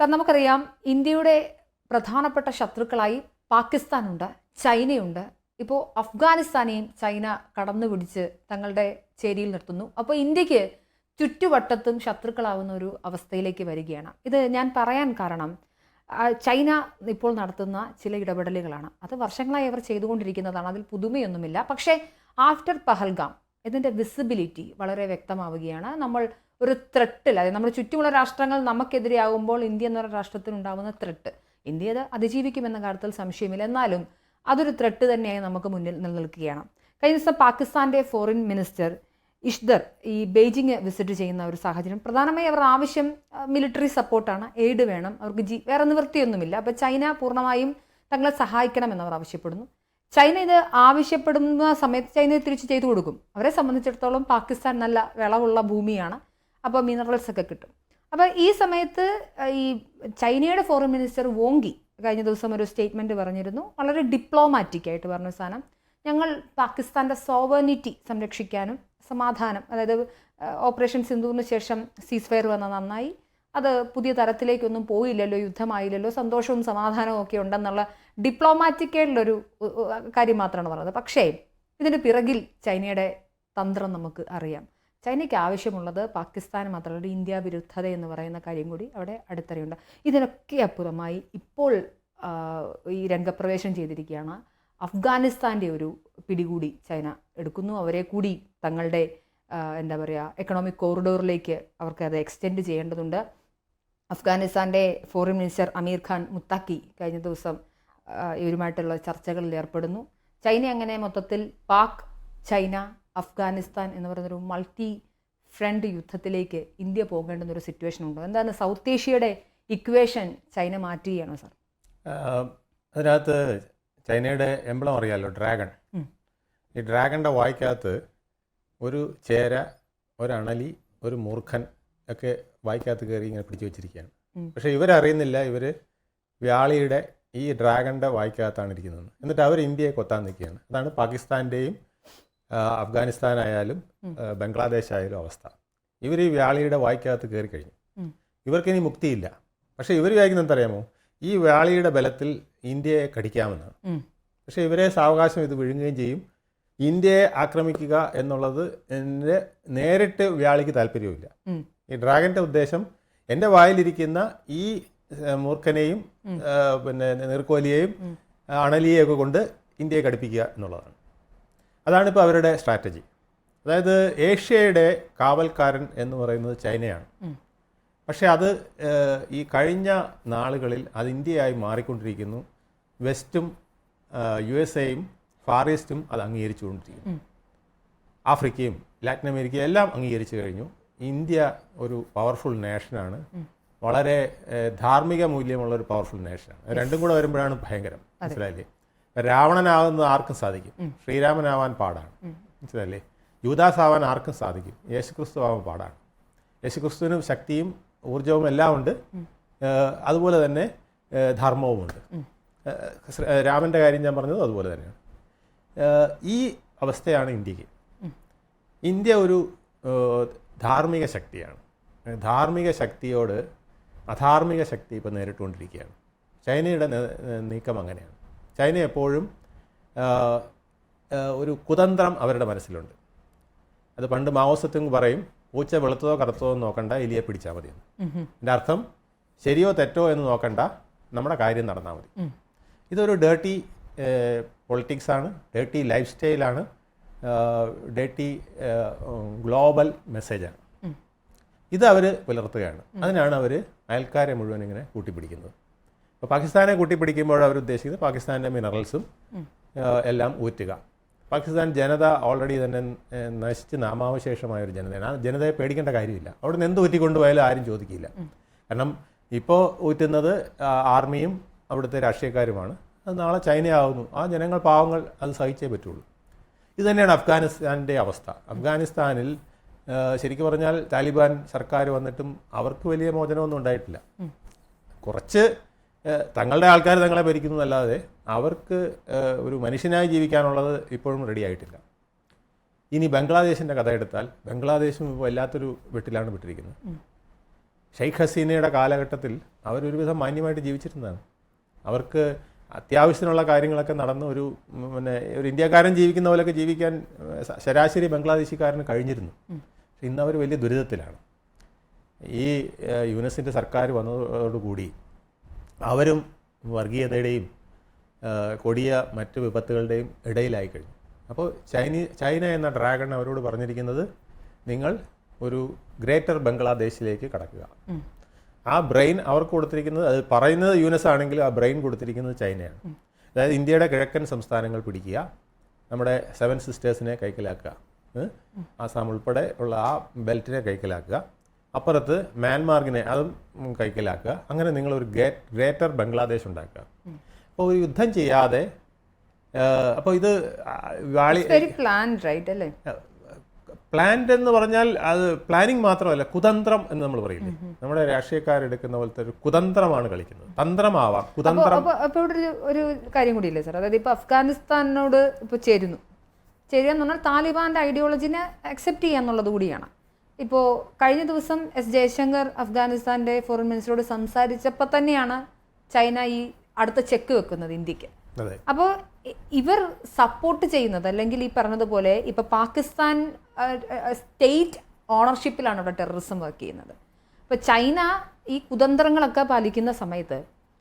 Sir നമുക്കറിയാം ഇന്ത്യയുടെ പ്രധാനപ്പെട്ട ശത്രുക്കളായി പാകിസ്ഥാനുണ്ട് ചൈനയുണ്ട്. ഇപ്പോൾ അഫ്ഗാനിസ്ഥാനെയും ചൈന കടന്നു പിടിച്ച് തങ്ങളുടെ ചേരിയിൽ നിർത്തുന്നു. അപ്പോൾ ഇന്ത്യയ്ക്ക് ചുറ്റുവട്ടത്തും ശത്രുക്കളാവുന്ന ഒരു അവസ്ഥയിലേക്ക് വരികയാണ്. ഇത് ഞാൻ പറയാൻ കാരണം ചൈന ഇപ്പോൾ നടത്തുന്ന ചില ഇടപെടലുകളാണ്. അത് വർഷങ്ങളായി അവർ ചെയ്തുകൊണ്ടിരിക്കുന്നതാണ് അതിൽ പുതുമയൊന്നുമില്ല. പക്ഷേ ആഫ്റ്റർ പഹൽഗാം ഇതിന്റെ വിസിബിലിറ്റി വളരെ വ്യക്തമാവുകയാണ്. നമ്മൾ ഒരു ത്രെട്ടിൽ അതായത് നമ്മുടെ ചുറ്റുമുള്ള രാഷ്ട്രങ്ങൾ നമുക്കെതിരെയാകുമ്പോൾ ഇന്ത്യ എന്ന രാഷ്ട്രത്തിനുണ്ടാകുന്ന ത്രെട്ട് ഇന്ത്യ അത് അതിജീവിക്കുമെന്ന കാര്യത്തിൽ സംശയമില്ല. എന്നാലും അതൊരു ത്രെട്ട് തന്നെയായി നമുക്ക് മുന്നിൽ നിലനിൽക്കുകയാണ്. കഴിഞ്ഞ ദിവസം പാകിസ്ഥാന്റെ ഫോറിൻ മിനിസ്റ്റർ ഇഷ്ദർ ഈ ബെയ്ജിങ് വിസിറ്റ് ചെയ്യുന്ന ഒരു സാഹചര്യം പ്രധാനമായി അവരുടെ ആവശ്യം മിലിറ്ററി സപ്പോർട്ടാണ് എയ്ഡ് വേണം. അവർക്ക് ജി വേറെ നിവൃത്തിയൊന്നുമില്ല. അപ്പോൾ ചൈന പൂർണമായും തങ്ങളെ സഹായിക്കണമെന്ന് അവർ ആവശ്യപ്പെടുന്നു. ചൈന ഇത് ആവശ്യപ്പെടുന്ന സമയത്ത് ചൈന തിരിച്ച് ചെയ്തു കൊടുക്കും. അവരെ സംബന്ധിച്ചിടത്തോളം പാകിസ്ഥാൻ നല്ല വിളവുള്ള ഭൂമിയാണ്. അപ്പോൾ മിനറൽസ് ഒക്കെ കിട്ടും. അപ്പോൾ ഈ സമയത്ത് ഈ ചൈനയുടെ ഫോറിൻ മിനിസ്റ്റർ വോങ്കി കഴിഞ്ഞ ദിവസം ഒരു സ്റ്റേറ്റ്മെന്റ് പറഞ്ഞിരുന്നു. വളരെ ഡിപ്ലോമാറ്റിക് ആയിട്ട് പറഞ്ഞ സാധനം. ഞങ്ങൾ പാകിസ്ഥാന്റെ സോവർണിറ്റി സംരക്ഷിക്കാനും സമാധാനം അതായത് ഓപ്പറേഷൻ സിന്ധുവിന് ശേഷം സീസ് ഫയർ വന്ന നന്നായി. അത് പുതിയ തരത്തിലേക്കൊന്നും പോയില്ലല്ലോ യുദ്ധമായില്ലല്ലോ സന്തോഷവും സമാധാനവും ഒക്കെ ഉണ്ടെന്നുള്ള ഡിപ്ലോമാറ്റിക് ആയിട്ടുള്ളൊരു ഉ- ഉ- കാര്യം മാത്രമാണ് പറഞ്ഞത്. പക്ഷേ ഇതിന് പിറകിൽ ചൈനയുടെ തന്ത്രം നമുക്ക് അറിയാം. ചൈനയ്ക്ക് ആവശ്യമുള്ളത് പാകിസ്ഥാൻ മാത്രമല്ല ഇന്ത്യ വിരുദ്ധത എന്ന് പറയുന്ന കാര്യം കൂടി അവിടെ അടുത്തറിയുണ്ട്. ഇതിനൊക്കെ അപ്പുറമായി ഇപ്പോൾ ഈ രംഗപ്രവേശം ചെയ്തിരിക്കുകയാണ്. അഫ്ഗാനിസ്ഥാന്റെ ഒരു പിടികൂടി ചൈന എടുക്കുന്നു. അവരെ കൂടി തങ്ങളുടെ എന്താ പറയുക എക്കണോമിക് കോറിഡോറിലേക്ക് അവർക്ക് അത് എക്സ്റ്റെൻഡ് ചെയ്യേണ്ടതുണ്ട്. അഫ്ഗാനിസ്ഥാന്റെ ഫോറിൻ മിനിസ്റ്റർ അമീർ ഖാൻ മുത്താക്കി കഴിഞ്ഞ ദിവസം ഇവരുമായിട്ടുള്ള ചർച്ചകളിൽ ഏർപ്പെടുന്നു. ചൈന അങ്ങനെ മൊത്തത്തിൽ പാക് ചൈന അഫ്ഗാനിസ്ഥാൻ എന്ന് പറയുന്നൊരു മൾട്ടി ഫ്രണ്ട് യുദ്ധത്തിലേക്ക് ഇന്ത്യ പോകേണ്ടുന്ന ഒരു സിറ്റുവേഷൻ ഉണ്ടോ. എന്താണ് സൗത്ത് ഏഷ്യയുടെ ഇക്വേഷൻ ചൈന മാറ്റുകയാണോ സാർ അതിനകത്ത് ചൈനയുടെ എംബ്ലം അറിയാമല്ലോ ഡ്രാഗൺ ഈ ഡ്രാഗണിന്റെ വായിക്കകത്ത് ഒരു ചേര ഒരണലി ഒരു മൂർഖൻ ഒക്കെ വായിക്കകത്ത് കയറി ഇങ്ങനെ പിടിച്ചു വെച്ചിരിക്കുകയാണ്. പക്ഷേ ഇവരറിയുന്നില്ല ഇവർ വ്യാളിയുടെ ഈ ഡ്രാഗണിന്റെ വായിക്കകത്താണ് ഇരിക്കുന്നത്. എന്നിട്ട് അവർ ഇന്ത്യയെ കൊത്താൻ നിൽക്കുകയാണ്. അതാണ് പാകിസ്ഥാന്റെയും അഫ്ഗാനിസ്ഥാൻ ആയാലും ബംഗ്ലാദേശ് ആയാലും അവസ്ഥ. ഇവർ ഈ വ്യാളിയുടെ വായ്ക്കകത്ത് കയറി കഴിഞ്ഞു. ഇവർക്ക് ഇവർക്കിനി മുക്തിയില്ല. പക്ഷേ ഇവർ വിചാരിക്കുന്നത് എന്തറിയാമോ? ഈ വ്യാളിയുടെ ബലത്തിൽ ഇന്ത്യയെ കടിക്കാമെന്നാണ് ഉം. പക്ഷേ ഇവരെ സാവകാശം ഇത് വിഴുങ്ങുകയും ചെയ്യും. ഇന്ത്യയെ ആക്രമിക്കുക എന്നുള്ളത് എന്റെ നേരിട്ട് വ്യാളിക്ക് താല്പര്യമില്ല ഈ ഡ്രാഗന്റെ ഉദ്ദേശം എന്റെ വായിലിരിക്കുന്ന ഈ മൂർഖനെയും പിന്നെ നീർക്കോലിയെയും അണലിയെയൊക്കെ കൊണ്ട് ഇന്ത്യയെ കടിപ്പിക്കുക എന്നുള്ളതാണ്. അതാണിപ്പോൾ അവരുടെ സ്ട്രാറ്റജി. അതായത് ഏഷ്യയുടെ കാവൽക്കാരൻ എന്ന് പറയുന്നത് ചൈനയാണ്. പക്ഷേ അത് ഈ കഴിഞ്ഞ നാളുകളിൽ അത് ഇന്ത്യയായി മാറിക്കൊണ്ടിരിക്കുന്നു. വെസ്റ്റും യു എസ് എയും ഫാർ ഈസ്റ്റും അത് അംഗീകരിച്ചുകൊണ്ടിരിക്കുന്നു. ആഫ്രിക്കയും ലാറ്റിൻ അമേരിക്കയും എല്ലാം അംഗീകരിച്ചു കഴിഞ്ഞു. ഇന്ത്യ ഒരു പവർഫുൾ നേഷനാണ്. വളരെ ധാർമ്മിക മൂല്യമുള്ള ഒരു പവർഫുൾ നേഷനാണ്. രണ്ടും കൂടെ വരുമ്പോഴാണ് ഭയങ്കരം. മനസ്സിലായില്ലേ? രാവണനാകുന്നത് ആർക്കും സാധിക്കും. ശ്രീരാമനാവാൻ പാടാണ്. മനസ്സിലല്ലേ യൂദാസാവാൻ ആർക്കും സാധിക്കും. യേശുക്രിസ്തു ആവാൻ പാടാണ്. യേശുക്രിസ്തുവിന് ശക്തിയും ഊർജവും എല്ലാം ഉണ്ട്. അതുപോലെ തന്നെ ധർമ്മവുമുണ്ട് രാമന്റെ കാര്യം ഞാൻ പറഞ്ഞത് അതുപോലെ തന്നെയാണ്. ഈ അവസ്ഥയാണ് ഇന്ത്യയ്ക്ക്. ഇന്ത്യ ഒരു ധാർമ്മിക ശക്തിയാണ്. ധാർമ്മിക ശക്തിയോട് അധാർമിക ശക്തി ഇപ്പോൾ നേരിട്ടുകൊണ്ടിരിക്കുകയാണ്. ചൈനയുടെ നീക്കം അങ്ങനെയാണ്. ചൈന എപ്പോഴും ഒരു കുതന്ത്രം അവരുടെ മനസ്സിലുണ്ട്. അത് പണ്ട് മാവോസത്തുങ് പറയും പൂച്ച വെളുത്തതോ കറുത്തതോ നോക്കണ്ട എലിയെ പിടിച്ചാൽ മതി. എന്റെ അർത്ഥം ശരിയോ തെറ്റോ എന്ന് നോക്കണ്ട നമ്മുടെ കാര്യം നടന്നാൽ മതി. ഇതൊരു ഡേർട്ടി പൊളിറ്റിക്സ് ആണ് ഡേർട്ടി ലൈഫ് സ്റ്റൈലാണ് ഡേർട്ടി ഗ്ലോബൽ മെസ്സേജാണ്. ഇത് അവർ പുലർത്തുകയാണ്. അതിനാണ് അവർ അയൽക്കാരെ മുഴുവൻ ഇങ്ങനെ കൂട്ടിപ്പിടിക്കുന്നത്. അപ്പോൾ പാകിസ്ഥാനെ കൂട്ടിപ്പിടിക്കുമ്പോൾ അവർ ഉദ്ദേശിക്കുന്നത് പാകിസ്ഥാന്റെ മിനറൽസും എല്ലാം ഊറ്റുക. പാകിസ്ഥാൻ ജനത ഓൾറെഡി തന്നെ നശിച്ച് നാമാവശേഷമായ ഒരു ജനതയാണ്. ആ ജനതയെ പേടിക്കേണ്ട കാര്യമില്ല. അവിടെ നിന്ന് എന്ത് ഊറ്റിക്കൊണ്ടുപോയാലും ആരും ചോദിക്കില്ല. കാരണം ഇപ്പോൾ ഊറ്റുന്നത് ആർമിയും അവിടുത്തെ രാഷ്ട്രീയക്കാരുമാണ്. അത് നാളെ ചൈനയാവുന്നു. ആ ജനങ്ങൾ പാവങ്ങൾ അത് സഹിച്ചേ പറ്റുള്ളൂ. ഇത് തന്നെയാണ് അഫ്ഗാനിസ്ഥാന്റെ അവസ്ഥ. അഫ്ഗാനിസ്ഥാനിൽ ശരിക്കും പറഞ്ഞാൽ താലിബാൻ സർക്കാർ വന്നിട്ടും അവർക്ക് വലിയ മോചനമൊന്നും ഉണ്ടായിട്ടില്ല. കുറച്ച് തങ്ങളുടെ ആൾക്കാർ തങ്ങളെ ഭരിക്കുന്നതല്ലാതെ അവർക്ക് ഒരു മനുഷ്യനായി ജീവിക്കാനുള്ളത് ഇപ്പോഴും റെഡി ആയിട്ടില്ല. ഇനി ബംഗ്ലാദേശിന്റെ കഥ എടുത്താൽ ബംഗ്ലാദേശും ഇപ്പോൾ വല്ലാത്തൊരു വെട്ടിലാണ് വിട്ടിരിക്കുന്നത് ഷെയ്ഖ് ഹസീനയുടെ കാലഘട്ടത്തിൽ അവരൊരുവിധം മാന്യമായിട്ട് ജീവിച്ചിരുന്നതാണ്. അവർക്ക് അത്യാവശ്യത്തിനുള്ള കാര്യങ്ങളൊക്കെ നടന്ന് ഒരു പിന്നെ ഒരു ഇന്ത്യക്കാരൻ ജീവിക്കുന്ന പോലെയൊക്കെ ജീവിക്കാൻ ശരാശരി ബംഗ്ലാദേശിക്കാരന് കഴിഞ്ഞിരുന്നു. പക്ഷെ ഇന്ന് അവർ വലിയ ദുരിതത്തിലാണ്. ഈ യുനെസിന്റെ സർക്കാർ വന്നതോടുകൂടി അവരും വർഗീയതയുടെയും കൊടിയ മറ്റ് വിപത്തുകളുടെയും ഇടയിലായി കഴിഞ്ഞു. അപ്പോൾ ചൈനീ ചൈന എന്ന ഡ്രാഗൺ അവരോട് പറഞ്ഞിരിക്കുന്നത് നിങ്ങൾ ഒരു ഗ്രേറ്റർ ബംഗ്ലാദേശിലേക്ക് കടക്കുക. ആ ബ്രെയിൻ അവർക്ക് കൊടുത്തിരിക്കുന്നത് അത് പറയുന്നത് യുനെസ് ആണെങ്കിൽ ആ ബ്രെയിൻ കൊടുത്തിരിക്കുന്നത് ചൈനയാണ്. അതായത് ഇന്ത്യയുടെ കിഴക്കൻ സംസ്ഥാനങ്ങൾ പിടിക്കുക നമ്മുടെ സെവൻ സിസ്റ്റേഴ്സിനെ കൈക്കലാക്കുക ആസാം ഉൾപ്പെടെ ഉള്ള ആ ബെൽറ്റിനെ കൈക്കലാക്കുക അപ്പുറത്ത് മ്യാൻമാർഗിനെ അതും കൈക്കലാക്കുക. അങ്ങനെ നിങ്ങളൊരു ഒരു ഗ്രേറ്റർ ബംഗ്ലാദേശ് ഉണ്ടാക്കുക. അപ്പോൾ ഒരു യുദ്ധം ചെയ്യാതെ അപ്പോൾ ഇത് വാളി വെരി പ്ലാൻ റൈറ്റ് അല്ലേ? പ്ലാന്റ് എന്ന് പറഞ്ഞാൽ അത് പ്ലാനിങ് മാത്രമല്ല കുതന്ത്രം എന്ന് നമ്മൾ പറയില്ലേ? നമ്മുടെ രാഷ്ട്രീയക്കാരെടുക്കുന്ന പോലത്തെ ഒരു കുതന്ത്രമാണ് കളിക്കുന്നത്. തന്ത്രമാവാം കുതന്ത്രം അപ്പോൾ ഇവിടെ ഒരു ഒരു കാര്യം കൂടിയില്ലേ സാർ അതായത് ഇപ്പോൾ അഫ്ഗാനിസ്ഥാനോട് ഇപ്പോൾ ചേരുന്നു. ചേരുക എന്ന് പറഞ്ഞാൽ താലിബാന്റെ ഐഡിയോളജിനെ അക്സെപ്റ്റ് ചെയ്യുക എന്നുള്ളത് കൂടിയാണ്. ഇപ്പോൾ കഴിഞ്ഞ ദിവസം എസ് ജയശങ്കർ അഫ്ഗാനിസ്ഥാന്റെ ഫോറിൻ മിനിസ്റ്ററോട് സംസാരിച്ചപ്പോൾ തന്നെയാണ് ചൈന ഈ അടുത്ത ചെക്ക് വെക്കുന്നത് ഇന്ത്യയ്ക്ക്. അപ്പോൾ ഇവർ സപ്പോർട്ട് ചെയ്യുന്നത് അല്ലെങ്കിൽ ഈ പറഞ്ഞതുപോലെ ഇപ്പൊ പാകിസ്ഥാൻ സ്റ്റേറ്റ് ഓണർഷിപ്പിലാണ് ഇവിടെ ടെററിസം വർക്ക് ചെയ്യുന്നത്. ഇപ്പൊ ചൈന ഈ കുതന്ത്രങ്ങളൊക്കെ പാലിക്കുന്ന സമയത്ത്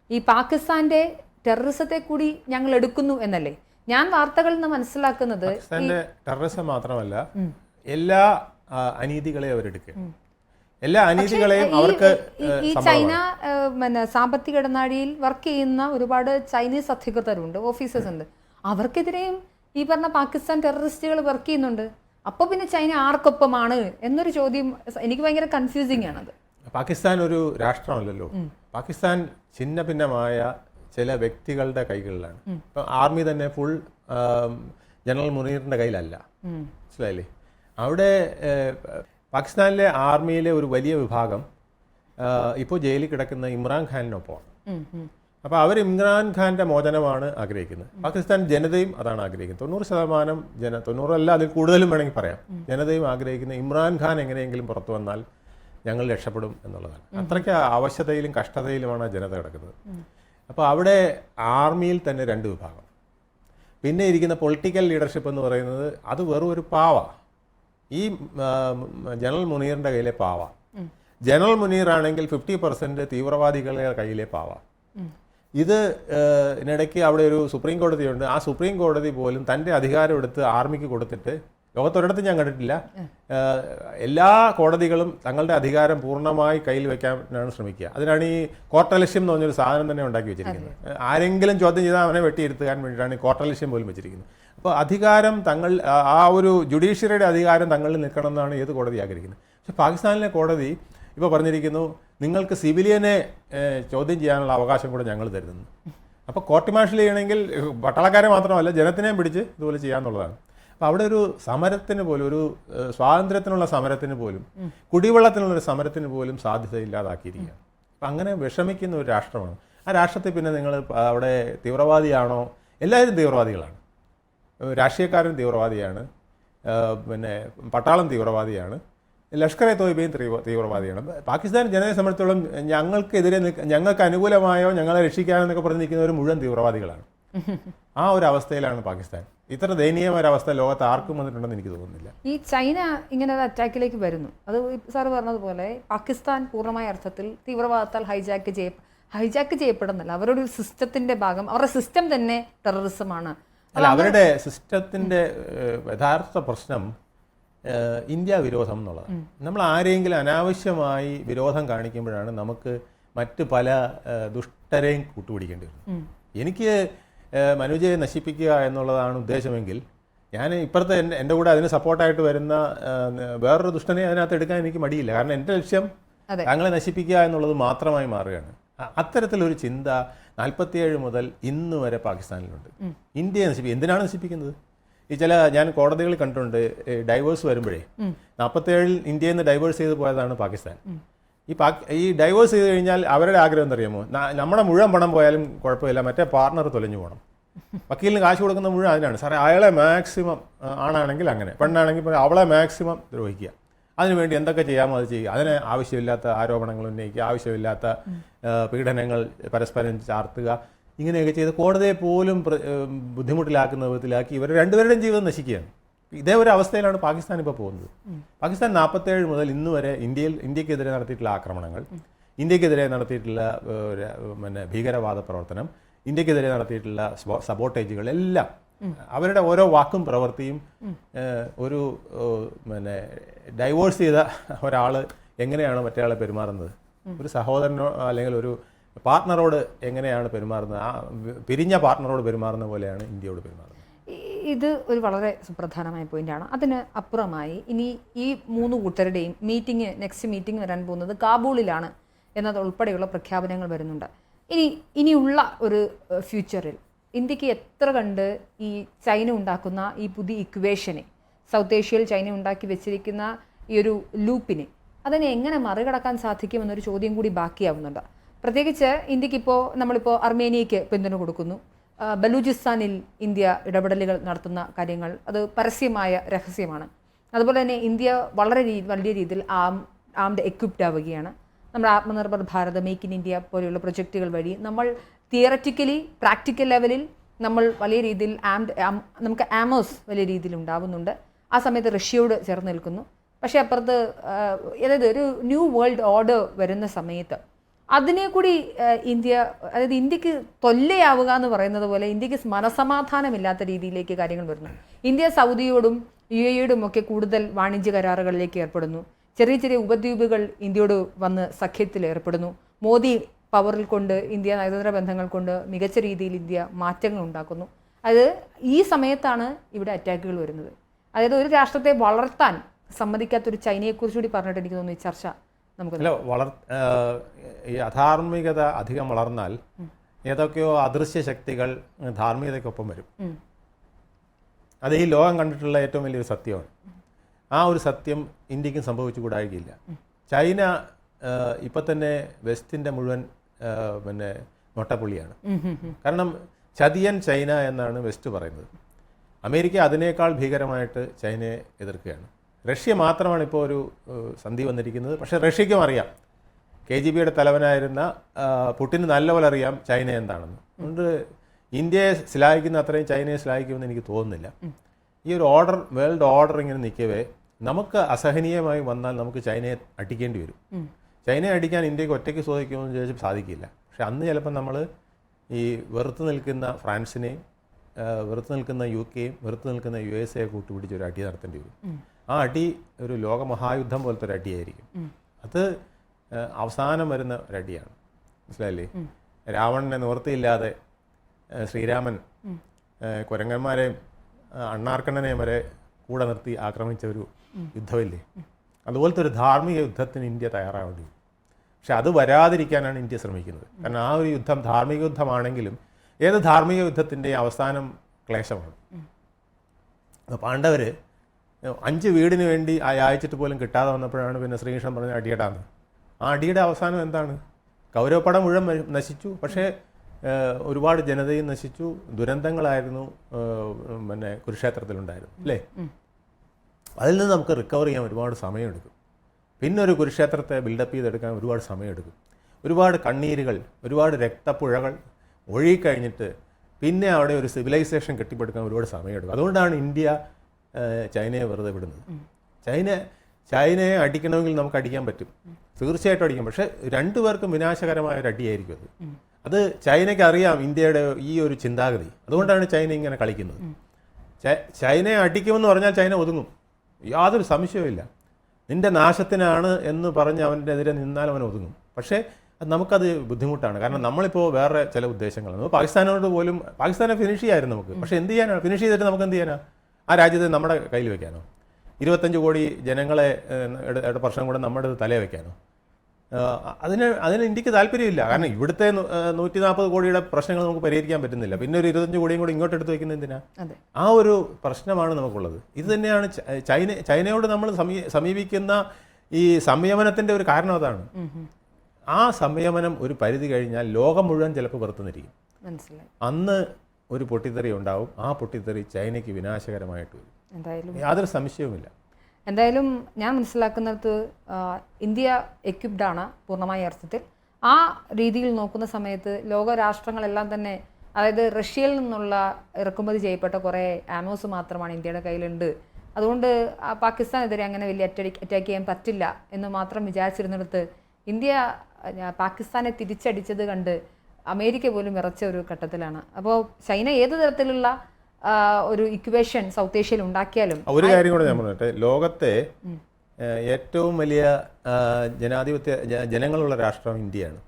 ഈ പാകിസ്ഥാന്റെ ടെററിസത്തെ കൂടി ഞങ്ങൾ എടുക്കുന്നു എന്നല്ലേ? ഞാൻ വാർത്തകളിൽ നിന്ന് മനസ്സിലാക്കുന്നത് ടെററിസം മാത്രമല്ല എല്ലാ ആ, അനീതികളെയും അവരെടുക്കുക. എല്ലാ അനീതികളെയും അവർക്ക് ഈ- ചൈന പിന്നെ സാമ്പത്തിക ഇടനാഴിയിൽ വർക്ക് ചെയ്യുന്ന ഒരുപാട് ചൈനീസ് അധികൃതരുണ്ട് ഓഫീസേഴ്സ് ഉണ്ട്. അവർക്കെതിരെയും ഈ പറഞ്ഞ പാകിസ്ഥാൻ ടെററിസ്റ്റുകൾ വർക്ക് ചെയ്യുന്നുണ്ട്. അപ്പൊ പിന്നെ ചൈന ആർക്കൊപ്പമാണ് എന്നൊരു ചോദ്യം എനിക്ക് ഭയങ്കര കൺഫ്യൂസിങ് ആണത്. പാകിസ്ഥാൻ ഒരു രാഷ്ട്രമല്ലല്ലോ. പാകിസ്ഥാൻ ഛിന്ന ഭിന്നമായ ചില വ്യക്തികളുടെ കൈകളിലാണ്. ഇപ്പം ആർമി തന്നെ ഫുൾ ജനറൽ മുനീറിന്റെ കയ്യിലല്ല. മനസ്സിലായില്ലേ? അവിടെ പാകിസ്ഥാനിലെ ആർമിയിലെ ഒരു വലിയ വിഭാഗം ഇപ്പോൾ ജയിലിൽ കിടക്കുന്ന ഇമ്രാൻ ഖാനിനൊപ്പമാണ്. അപ്പോൾ അവർ ഇമ്രാൻ ഖാന്റെ മോചനമാണ് ആഗ്രഹിക്കുന്നത്. പാകിസ്ഥാൻ ജനതയും അതാണ് ആഗ്രഹിക്കുന്നത്. തൊണ്ണൂറ് ശതമാനം ജന തൊണ്ണൂറല്ല അതിൽ കൂടുതലും വേണമെങ്കിൽ പറയാം. ജനതയും ആഗ്രഹിക്കുന്ന ഇമ്രാൻ ഖാൻ എങ്ങനെയെങ്കിലും പുറത്തു വന്നാൽ ഞങ്ങൾ രക്ഷപ്പെടും എന്നുള്ളതാണ്. അത്രയ്ക്ക് അവശതയിലും കഷ്ടതയിലുമാണ് ജനത കിടക്കുന്നത്. അപ്പോൾ അവിടെ ആർമിയിൽ തന്നെ രണ്ട് വിഭാഗം. പിന്നെ ഇരിക്കുന്ന പൊളിറ്റിക്കൽ ലീഡർഷിപ്പ് എന്ന് പറയുന്നത് അത് വെറും ഒരു പാവ. ഈ ജനറൽ മുനീറിന്റെ കയ്യിലെ പാവ. ജനറൽ മുനീർ ആണെങ്കിൽ ഫിഫ്റ്റി പെർസെന്റ് തീവ്രവാദികളുടെ കയ്യിലെ പാവ. ഇത് ഇതിനിടയ്ക്ക് അവിടെ ഒരു സുപ്രീം കോടതിയുണ്ട് ആ സുപ്രീം കോടതി പോലും തന്റെ അധികാരം എടുത്ത് ആർമിക്ക് കൊടുത്തിട്ട് ലോകത്തൊരിടത്തും ഞാൻ കണ്ടിട്ടില്ല. എല്ലാ കോടതികളും തങ്ങളുടെ അധികാരം പൂർണമായി കയ്യിൽ വെക്കാനാണ് ശ്രമിക്കുക. അതിനാണ് ഈ കോർട്ടലക്ഷ്യം എന്ന് പറഞ്ഞൊരു സാധനം തന്നെ ഉണ്ടാക്കി വെച്ചിരിക്കുന്നത്. ആരെങ്കിലും ചോദ്യം ചെയ്താൽ അവനെ വെട്ടിയിരുത്താൻ വേണ്ടിയിട്ടാണ് ഈ കോർട്ടലക്ഷ്യം പോലും വെച്ചിരിക്കുന്നത്. അപ്പോൾ അധികാരം തങ്ങൾ ആ- ഒരു ജുഡീഷ്യറിയുടെ അധികാരം തങ്ങളിൽ നിൽക്കണം എന്നാണ് ഏത് കോടതി ആഗ്രഹിക്കുന്നത്. പക്ഷേ പാകിസ്ഥാനിലെ കോടതി ഇപ്പോൾ പറഞ്ഞിരിക്കുന്നു നിങ്ങൾക്ക് സിവിലിയനെ ചോദ്യം ചെയ്യാനുള്ള അവകാശം കൂടെ ഞങ്ങൾ തരുന്നു. അപ്പോൾ കോർട്ട് മാർഷൽ ചെയ്യണമെങ്കിൽ പട്ടാളക്കാരെ മാത്രമല്ല ജനത്തിനെയും പിടിച്ച് ഇതുപോലെ ചെയ്യാന്നുള്ളതാണ്. അപ്പോൾ അവിടെ ഒരു സമരത്തിന് പോലും ഒരു സ്വാതന്ത്ര്യത്തിനുള്ള സമരത്തിന് പോലും കുടിവെള്ളത്തിനുള്ള ഒരു സമരത്തിന് പോലും സാധ്യതയില്ലാതാക്കിയിരിക്കുകയാണ്. അപ്പം അങ്ങനെ വിഷമിക്കുന്ന ഒരു രാഷ്ട്രമാണ്. ആ രാഷ്ട്രത്തിൽ പിന്നെ നിങ്ങൾ അവിടെ തീവ്രവാദിയാണോ? എല്ലാവരും തീവ്രവാദികളാണ്. രാഷ്ട്രീയക്കാരൻ തീവ്രവാദിയാണ്. പിന്നെ പട്ടാളം തീവ്രവാദിയാണ്. ലഷ്കർ എ തോയ്ബയും തീവ്ര തീവ്രവാദിയാണ്. പാകിസ്ഥാൻ ജനതയെ സംബന്ധിച്ചോളം ഞങ്ങൾക്കെതിരെ ഞങ്ങൾക്ക് അനുകൂലമായോ ഞങ്ങളെ രക്ഷിക്കാനോ എന്നൊക്കെ പറഞ്ഞ് നിൽക്കുന്നവർ മുഴുവൻ തീവ്രവാദികളാണ്. ആ ഒരു അവസ്ഥയിലാണ് പാകിസ്ഥാൻ. ഇത്ര ദയനീയമായ ഒരു അവസ്ഥ ലോകത്ത് ആർക്കും വന്നിട്ടുണ്ടെന്ന് എനിക്ക് തോന്നുന്നില്ല. ഈ ചൈന ഇങ്ങനെ ഒരു അറ്റാക്കിലേക്ക് വരുന്നു. അത് സാർ പറഞ്ഞതുപോലെ പാകിസ്ഥാൻ പൂർണമായ അർത്ഥത്തിൽ തീവ്രവാദത്താൽ ഹൈജാക്ക് ചെയ്യ ഹൈജാക്ക് ചെയ്യപ്പെടുന്നില്ല. അവരുടെ ഒരു സിസ്റ്റത്തിന്റെ ഭാഗം അവരുടെ സിസ്റ്റം തന്നെ ടെററിസമാണ് അല്ല അവരുടെ സിസ്റ്റത്തിന്റെ യഥാർത്ഥ പ്രശ്നം ഇന്ത്യ വിരോധം എന്നുള്ളതാണ്. നമ്മൾ ആരെങ്കിലും അനാവശ്യമായി വിരോധം കാണിക്കുമ്പോഴാണ് നമുക്ക് മറ്റ് പല ദുഷ്ടരെയും കൂട്ടുപിടിക്കേണ്ടി വരുന്നത്. എനിക്ക് മനുജയെ നശിപ്പിക്കുക എന്നുള്ളതാണ് ഉദ്ദേശമെങ്കിൽ ഞാൻ ഇപ്പുറത്തെ എന്റെ എന്റെ കൂടെ അതിന് സപ്പോർട്ടായിട്ട് വരുന്ന വേറൊരു ദുഷ്ടനെ അതിനകത്ത് എടുക്കാൻ എനിക്ക് മടിയില്ല. കാരണം എന്റെ ലക്ഷ്യം താങ്കളെ നശിപ്പിക്കുക എന്നുള്ളത് മാത്രമായി മാറുകയാണ്. അത്തരത്തിലൊരു ചിന്ത നാൽപ്പത്തിയേഴ് മുതൽ ഇന്ന് വരെ പാകിസ്ഥാനിലുണ്ട്. ഇന്ത്യയെ നശിപ്പിക്കുക എന്തിനാണ് നശിപ്പിക്കുന്നത്? ഈ ചില ഞാൻ കോടതികളിൽ കണ്ടിട്ടുണ്ട് ഡൈവേഴ്സ് വരുമ്പോഴേ നാൽപ്പത്തേഴിൽ ഇന്ത്യയിൽ നിന്ന് ഡൈവേഴ്സ് ചെയ്ത് പോയതാണ് പാകിസ്ഥാൻ. ഈ പാക് ഈ ഡൈവേഴ്സ് ചെയ്ത് കഴിഞ്ഞാൽ അവരുടെ ആഗ്രഹം എന്തറിയാമോ? നമ്മുടെ മുഴുവൻ പണം പോയാലും കുഴപ്പമില്ല. മറ്റേ പാർട്ണർ തൊലഞ്ഞു പോകണം വക്കീലിന് കാശ് കൊടുക്കുന്ന മുഴുവൻ അതിനാണ്. സാറേ അയാളെ മാക്സിമം ആണാണെങ്കിൽ അങ്ങനെ. പെണ്ണാണെങ്കിൽ അവളെ മാക്സിമം ദ്രോഹിക്കുക. അതിനുവേണ്ടി എന്തൊക്കെ ചെയ്യാമോ അത് ചെയ്യുക. അതിന് ആവശ്യമില്ലാത്ത ആരോപണങ്ങൾ ഉന്നയിക്കുക ആവശ്യമില്ലാത്ത പീഡനങ്ങൾ പരസ്പരം ചാർത്തുക ഇങ്ങനെയൊക്കെ ചെയ്ത് കോടതിയെ പോലും ബുദ്ധിമുട്ടിലാക്കുന്ന വിധത്തിലാക്കി ഇവർ രണ്ടുപേരുടെയും ജീവിതം നശിക്കുകയാണ്. ഇതേ ഒരു അവസ്ഥയിലാണ് പാകിസ്ഥാൻ ഇപ്പോൾ പോകുന്നത്. പാകിസ്ഥാൻ നാൽപ്പത്തേഴ് മുതൽ ഇന്ന് വരെ ഇന്ത്യയിൽ ഇന്ത്യക്കെതിരെ നടത്തിയിട്ടുള്ള ആക്രമണങ്ങൾ ഇന്ത്യക്കെതിരെ നടത്തിയിട്ടുള്ള പിന്നെ ഭീകരവാദ പ്രവർത്തനം ഇന്ത്യക്കെതിരെ നടത്തിയിട്ടുള്ള സബോട്ടേജുകൾ എല്ലാം അവരുടെ ഓരോ വാക്കും പ്രവൃത്തിയും ഒരു പിന്നെ ഡൈവോഴ്സ് ചെയ്ത ഒരാൾ എങ്ങനെയാണ് മറ്റേയാളെ പെരുമാറുന്നത്? ഒരു സഹോദരനോ അല്ലെങ്കിൽ ഒരു പാർട്ട്ണറോട് എങ്ങനെയാണ് പെരുമാറുന്നത്? ആ പിരിഞ്ഞ പാർട്ട്ണറോട് പെരുമാറുന്ന പോലെയാണ് ഇന്ത്യയോട് പെരുമാറുന്നത്. ഇത് ഒരു വളരെ സുപ്രധാനമായ പോയിന്റാണ് അതിന് അപ്പുറമായി ഇനി ഈ മൂന്ന് കൂട്ടരുടെയും മീറ്റിംഗ് നെക്സ്റ്റ് മീറ്റിംഗ് വരാൻ പോകുന്നത് കാബൂളിലാണ് എന്നത് ഉൾപ്പെടെയുള്ള പ്രഖ്യാപനങ്ങൾ വരുന്നുണ്ട്. ഇനി ഇനിയുള്ള ഒരു ഫ്യൂച്ചറിൽ ഇന്ത്യയ്ക്ക് എത്ര കണ്ട് ഈ ചൈന ഉണ്ടാക്കുന്ന ഈ പുതിയ ഇക്വേഷനെ സൗത്ത് ഏഷ്യയിൽ ചൈന ഉണ്ടാക്കി വെച്ചിരിക്കുന്ന ഈ ഒരു ലൂപ്പിനെ അതിനെ എങ്ങനെ മറികടക്കാൻ സാധിക്കുമെന്നൊരു ചോദ്യം കൂടി ബാക്കിയാവുന്നുണ്ട്. പ്രത്യേകിച്ച് ഇന്ത്യക്കിപ്പോൾ നമ്മളിപ്പോൾ അർമേനിയയ്ക്ക് പിന്തുണ കൊടുക്കുന്നു. ബലൂചിസ്ഥാനിൽ ഇന്ത്യ ഇടപെടലുകൾ നടത്തുന്ന കാര്യങ്ങൾ അത് പരസ്യമായ രഹസ്യമാണ്. അതുപോലെ തന്നെ ഇന്ത്യ വളരെ വലിയ രീതിയിൽ ആം ആംഡ് എക്വിപ്ഡ് ആവുകയാണ്. നമ്മുടെ Atmanirbhar Bharat make in India പോലെയുള്ള പ്രൊജക്റ്റുകൾ വഴി നമ്മൾ തിയററ്റിക്കലി പ്രാക്ടിക്കൽ ലെവലിൽ നമ്മൾ വലിയ രീതിയിൽ ആംഡ് നമുക്ക് ആമോസ് വലിയ രീതിയിൽ ഉണ്ടാവുന്നുണ്ട്. ആ സമയത്ത് റഷ്യയോട് ചേർന്ന് നിൽക്കുന്നു. പക്ഷേ അപ്പുറത്ത് അതായത് ഒരു ന്യൂ വേൾഡ് ഓർഡർ വരുന്ന സമയത്ത് അതിനെ കൂടി ഇന്ത്യ അതായത് ഇന്ത്യയ്ക്ക് തൊല്ലയാവുക എന്ന് പറയുന്നത് പോലെ ഇന്ത്യയ്ക്ക് മനസമാധാനമില്ലാത്ത രീതിയിലേക്ക് കാര്യങ്ങൾ വരുന്നു. ഇന്ത്യ സൗദിയോടും യു എയോടും ഒക്കെ കൂടുതൽ വാണിജ്യ കരാറുകളിലേക്ക് ഏർപ്പെടുന്നു. ചെറിയ ചെറിയ ഉപദ്വീപുകൾ ഇന്ത്യയോട് വന്ന് സഖ്യത്തിൽ ഏർപ്പെടുന്നു. മോദി പവറിൽ കൊണ്ട് ഇന്ത്യ നയതന്ത്ര ബന്ധങ്ങൾ കൊണ്ട് മികച്ച രീതിയിൽ ഇന്ത്യ മാറ്റങ്ങൾ ഉണ്ടാക്കുന്നു. അത് ഈ സമയത്താണ് ഇവിടെ അറ്റാക്കുകൾ വരുന്നത്. അതായത് ഒരു രാഷ്ട്രത്തെ വളർത്താൻ സമ്മതിക്കാത്ത ഒരു ചൈനയെക്കുറിച്ച് കൂടി പറഞ്ഞിട്ട് എനിക്ക് തോന്നുന്നു ഈ ചർച്ച നമുക്ക് അല്ല വളർ ഈ അധാർമികത അധികം വളർന്നാൽ ഏതൊക്കെയോ അദൃശ്യ ശക്തികൾ ധാർമ്മികതയ്ക്കൊപ്പം വരും. അത് ഈ ലോകം കണ്ടിട്ടുള്ള ഏറ്റവും വലിയൊരു സത്യമാണ്. ആ ഒരു സത്യം ഇന്ത്യക്കും സംഭവിച്ചുകൂടായികയില്ല. ചൈന ഏഹ് ഇപ്പം തന്നെ വെസ്റ്റിന്റെ മുഴുവൻ പിന്നെ ഉം. കാരണം ചതിയൻ ചൈന എന്നാണ് വെസ്റ്റ് പറയുന്നത്. അമേരിക്ക അതിനേക്കാൾ ഭീകരമായിട്ട് ചൈനയെ എതിർക്കുകയാണ്. റഷ്യ മാത്രമാണ് ഇപ്പോൾ ഒരു സന്ധി വന്നിരിക്കുന്നത്. പക്ഷേ റഷ്യക്കും അറിയാം. കെ ജി ബിയുടെ തലവനായിരുന്ന പുട്ടിന് നല്ലപോലെ അറിയാം ചൈന എന്താണെന്ന്. അതുകൊണ്ട് ഇന്ത്യയെ ശ്ലാഘിക്കുന്ന അത്രയും ചൈനയെ ശ്ലാഘിക്കുമെന്ന് എനിക്ക് തോന്നുന്നില്ല. ഈ ഒരു ഓർഡർ വേൾഡ് ഓർഡർ ഇങ്ങനെ നിൽക്കവേ നമുക്ക് അസഹനീയമായി വന്നാൽ നമുക്ക് ചൈനയെ അടിക്കേണ്ടി വരും. ചൈനയെ അടിക്കാൻ ഇന്ത്യയ്ക്ക് ഒറ്റയ്ക്ക് ചോദിക്കുമെന്ന് ചോദിച്ചാൽ സാധിക്കില്ല. പക്ഷെ അന്ന് ചിലപ്പോൾ നമ്മൾ ഈ വെറുത്ത് നിൽക്കുന്ന ഫ്രാൻസിനെയും വെറുത്ത് നിൽക്കുന്ന യു കെയും വെറുത്ത് നിൽക്കുന്ന യു എസ് എ കൂട്ടുപിടിച്ച് ഒരു അടി നടത്തേണ്ടി വരും. ആ അടി ഒരു ലോകമഹായുദ്ധം പോലത്തെ ഒരു അടിയായിരിക്കും. അത് അവസാനം വരുന്ന ഒരു അടിയാണ്. മനസ്സിലായില്ലേ? രാവണനെ നിവൃത്തിയില്ലാതെ ശ്രീരാമൻ കുരങ്ങന്മാരെയും അണ്ണാർക്കണ്ണനെയും വരെ കൂടെ നിർത്തി ആക്രമിച്ച ഒരു യുദ്ധമില്ലേ? അതുപോലത്തെ ഒരു ധാർമ്മിക യുദ്ധത്തിന് ഇന്ത്യ തയ്യാറാവേണ്ടി പക്ഷെ അത് വരാതിരിക്കാനാണ് ഇന്ത്യ ശ്രമിക്കുന്നത്. കാരണം ആ ഒരു യുദ്ധം ധാർമ്മിക യുദ്ധമാണെങ്കിലും ഏത് ധാർമ്മിക യുദ്ധത്തിന്റെ അവസാനം ക്ലേശമാണ്. പാണ്ഡവർ അഞ്ച് വീടിന് വേണ്ടി ആ യാചിച്ചിട്ട് പോലും കിട്ടാതെ വന്നപ്പോഴാണ് പിന്നെ ശ്രീകൃഷ്ണൻ പറഞ്ഞ അടിയടാന്ന്. ആ അടിയുടെ അവസാനം എന്താണ്? കൗരവപ്പടം മുഴുവൻ നശിച്ചു. പക്ഷേ ഒരുപാട് ജനതയും നശിച്ചു. ദുരന്തങ്ങളായിരുന്നു പിന്നെ കുരുക്ഷേത്രത്തിലുണ്ടായിരുന്നു അല്ലേ? അതിൽ നിന്ന് നമുക്ക് റിക്കവർ ചെയ്യാൻ ഒരുപാട് സമയമെടുക്കും. പിന്നെ ഒരു കുരുക്ഷേത്രത്തെ ബിൽഡപ്പ് ചെയ്തെടുക്കാൻ ഒരുപാട് സമയമെടുക്കും. ഒരുപാട് കണ്ണീരുകൾ ഒരുപാട് രക്തപ്പുഴകൾ ഒഴുകിക്കഴിഞ്ഞിട്ട് പിന്നെ അവിടെ ഒരു സിവിലൈസേഷൻ കെട്ടിപ്പടുക്കാൻ ഒരുപാട് സമയമെടുക്കും. അതുകൊണ്ടാണ് ഇന്ത്യ ചൈനയെ വെറുതെ വിടുന്നത്. ചൈന ചൈനയെ അടിക്കണമെങ്കിൽ നമുക്ക് അടിക്കാൻ പറ്റും. തീർച്ചയായിട്ടും അടിക്കാം. പക്ഷേ രണ്ടുപേർക്കും വിനാശകരമായ ഒരു അടിയായിരിക്കും അത്. അത് ചൈനയ്ക്ക് അറിയാം ഇന്ത്യയുടെ ഈ ഒരു ചിന്താഗതി. അതുകൊണ്ടാണ് ചൈന ഇങ്ങനെ കളിക്കുന്നത്. ചൈനയെ അടിക്കുമെന്ന് പറഞ്ഞാൽ ചൈന ഒതുങ്ങും. യാതൊരു സംശയവുമില്ല. നിന്റെ നാശത്തിനാണ് എന്ന് പറഞ്ഞ് അവന്റെ എതിരെ നിന്നാൽ അവൻ ഒതുങ്ങും. പക്ഷേ അത് നമുക്കത് ബുദ്ധിമുട്ടാണ്. കാരണം നമ്മളിപ്പോൾ വേറെ ചില ഉദ്ദേശങ്ങളാണ്. പാകിസ്ഥാനോട് പോലും പാകിസ്ഥാനെ ഫിനിഷ് ചെയ്യായിരുന്നു നമുക്ക്. പക്ഷേ എന്ത് ചെയ്യാനാണ് ഫിനിഷ് ചെയ്തിട്ട് നമുക്ക് എന്ത് ചെയ്യാനാ? ആ രാജ്യത്തെ നമ്മുടെ കയ്യിൽ വെക്കാനോ? ഇരുപത്തഞ്ച് കോടി ജനങ്ങളെ പ്രശ്നം കൂടെ നമ്മുടെ തലേ വെക്കാനോ? അതിന് അതിന് ഇന്ത്യയ്ക്ക് താല്പര്യമില്ല. കാരണം ഇവിടുത്തെ നൂറ്റി നാൽപ്പത് കോടിയുടെ പ്രശ്നങ്ങൾ നമുക്ക് പരിഹരിക്കാൻ പറ്റുന്നില്ല. പിന്നെ ഒരു ഇരുപത്തഞ്ച് കോടിയും കൂടി ഇങ്ങോട്ട് എടുത്ത് വെക്കുന്നത് എന്തിനാ? ആ ഒരു പ്രശ്നമാണ് നമുക്കുള്ളത്. ഇത് തന്നെയാണ് ചൈന ചൈനയോട് നമ്മൾ സമീ സമീപിക്കുന്ന ഈ സംയമനത്തിന്റെ ഒരു കാരണം അതാണ്. ആ സംയമനം ഒരു പരിധി കഴിഞ്ഞാൽ ലോകം മുഴുവൻ ചിലപ്പോൾ പുറത്തുനിന്നിരിക്കും അന്ന് ഒരു പൊട്ടിത്തെറി ഉണ്ടാവും. ആ പൊട്ടിത്തെറി ചൈനയ്ക്ക് വിനാശകരമായിട്ട് വരും. എന്തായാലും യാതൊരു സംശയവുമില്ല. എന്തായാലും ഞാൻ മനസ്സിലാക്കുന്നത് ഇന്ത്യ എക്യുപ്ഡ് ആണ് പൂർണമായ അർത്ഥത്തിൽ. ആ രീതിയിൽ നോക്കുന്ന സമയത്ത് ലോക രാഷ്ട്രങ്ങളെല്ലാം തന്നെ അതായത് റഷ്യയിൽ നിന്നുള്ള ഇറക്കുമതി ചെയ്യപ്പെട്ട കുറേ ആമോസ് മാത്രമാണ് ഇന്ത്യയുടെ കയ്യിലുണ്ട്. അതുകൊണ്ട് ആ പാകിസ്ഥാനെതിരെ അങ്ങനെ വലിയ അറ്റടി അറ്റാക്ക് ചെയ്യാൻ പറ്റില്ല എന്ന് മാത്രം വിചാരിച്ചിരുന്നിടത്ത് ഇന്ത്യ പാകിസ്ഥാനെ തിരിച്ചടിച്ചത് കണ്ട് അമേരിക്ക പോലും ഇറച്ച ഒരു ഘട്ടത്തിലാണ്. അപ്പോൾ ചൈന ഏത് തരത്തിലുള്ള ഒരു ഇക്വേഷൻ സൗത്ത് ഏഷ്യയിൽ ഉണ്ടാക്കിയാലും ഒരു കാര്യം കൂടെ ഞാൻ പറഞ്ഞിട്ട്. ലോകത്തെ ഏറ്റവും വലിയ ജനാധിപത്യ ജനങ്ങളുള്ള രാഷ്ട്രം ഇന്ത്യയാണ്.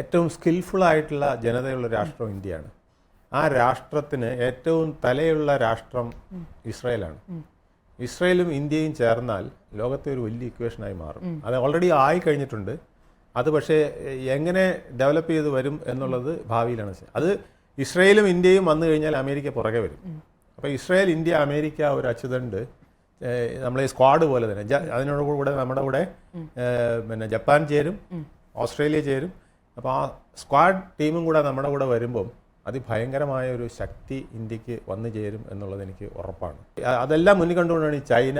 ഏറ്റവും സ്കിൽഫുൾ ആയിട്ടുള്ള ജനതയുള്ള രാഷ്ട്രം ഇന്ത്യയാണ്. ആ രാഷ്ട്രത്തിന് ഏറ്റവും തലയുള്ള രാഷ്ട്രം ഇസ്രായേലാണ്. ഇസ്രയേലും ഇന്ത്യയും ചേർന്നാൽ ലോകത്തെ ഒരു വലിയ ഇക്വേഷനായി മാറും. അത് ഓൾറെഡി ആയി കഴിഞ്ഞിട്ടുണ്ട്. അത് പക്ഷേ എങ്ങനെ ഡെവലപ്പ് ചെയ്ത് വരും എന്നുള്ളത് ഭാവിയിലാണ് അത് ഇസ്രയേലും ഇന്ത്യയും വന്നു കഴിഞ്ഞാൽ അമേരിക്ക പുറകെ വരും. അപ്പോൾ ഇസ്രയേൽ ഇന്ത്യ അമേരിക്ക ഒരു അച്ചുതണ്ട് ഏഹ്, നമ്മളെ സ്ക്വാഡ് പോലെ തന്നെ. അതിനോട് കൂടെ നമ്മുടെ കൂടെ പിന്നെ ജപ്പാൻ ചേരും ഓസ്ട്രേലിയ ചേരും. അപ്പോൾ ആ സ്ക്വാഡ് ടീമും കൂടെ നമ്മുടെ കൂടെ വരുമ്പം അതിഭയങ്കരമായ ഒരു ശക്തി ഇന്ത്യയ്ക്ക് വന്നു ചേരും എന്നുള്ളത് എനിക്ക് ഉറപ്പാണ്. അതെല്ലാം മുന്നിൽ കണ്ടുകൊണ്ടാണ് ഈ ചൈന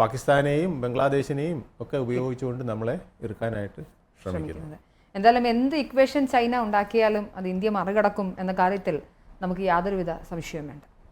പാകിസ്ഥാനെയും ബംഗ്ലാദേശിനെയും ഒക്കെ ഉപയോഗിച്ചുകൊണ്ട് നമ്മളെ ഇറുക്കാനായിട്ട് ശ്രമിക്കുന്നത്. എന്തായാലും എന്ത് ഇക്വേഷൻ ചൈന ഉണ്ടാക്കിയാലും അത് ഇന്ത്യ മറികടക്കും എന്ന കാര്യത്തിൽ നമുക്ക് യാതൊരുവിധ സംശയവും വേണ്ട